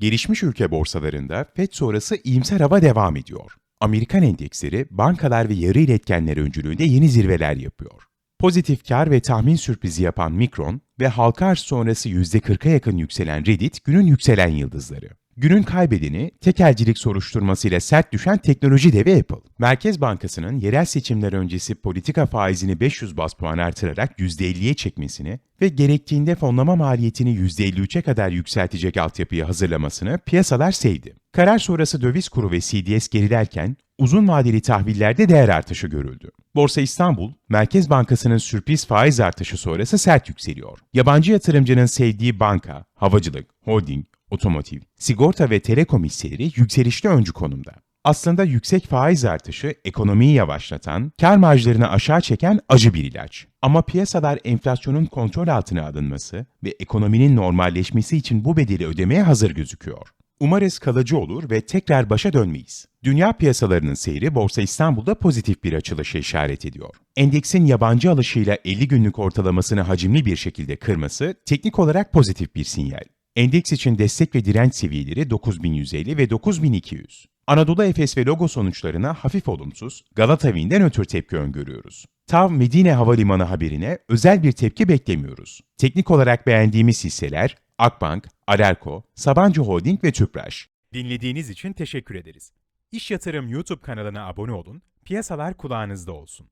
Gelişmiş ülke borsalarında FED sonrası iyimser hava devam ediyor. Amerikan endeksleri bankalar ve yarı iletkenler öncülüğünde yeni zirveler yapıyor. Pozitif kar ve tahmin sürprizi yapan Mikron ve halka arz sonrası %40'a yakın yükselen Reddit günün yükselen yıldızları. Günün kaybedeni tekelcilik soruşturmasıyla sert düşen teknoloji devi Apple. Merkez Bankası'nın yerel seçimler öncesi politika faizini 500 bas puan artırarak %50'ye çekmesini ve gerektiğinde fonlama maliyetini %53'e kadar yükseltecek altyapıyı hazırlamasını piyasalar sevdi. Karar sonrası döviz kuru ve CDS gerilerken uzun vadeli tahvillerde değer artışı görüldü. Borsa İstanbul, Merkez Bankası'nın sürpriz faiz artışı sonrası sert yükseliyor. Yabancı yatırımcının sevdiği banka, havacılık, holding, otomotiv, sigorta ve telekom hisseleri yükselişte öncü konumda. Aslında yüksek faiz artışı ekonomiyi yavaşlatan, kar marjlarını aşağı çeken acı bir ilaç. Ama piyasalar enflasyonun kontrol altına alınması ve ekonominin normalleşmesi için bu bedeli ödemeye hazır gözüküyor. Umarız kalıcı olur ve tekrar başa dönmeyiz. Dünya piyasalarının seyri Borsa İstanbul'da pozitif bir açılışa işaret ediyor. Endeksin yabancı alışıyla 50 günlük ortalamasını hacimli bir şekilde kırması teknik olarak pozitif bir sinyal. Endeks için destek ve direnç seviyeleri 9150 ve 9200. Anadolu Efes ve Logo sonuçlarına hafif olumsuz, Galata Winden ötürü tepki öngörüyoruz. TAV Medine Havalimanı haberine özel bir tepki beklemiyoruz. Teknik olarak beğendiğimiz hisseler Akbank, Alerko, Sabancı Holding ve Tüpraş. Dinlediğiniz için teşekkür ederiz. İş Yatırım YouTube kanalına abone olun, piyasalar kulağınızda olsun.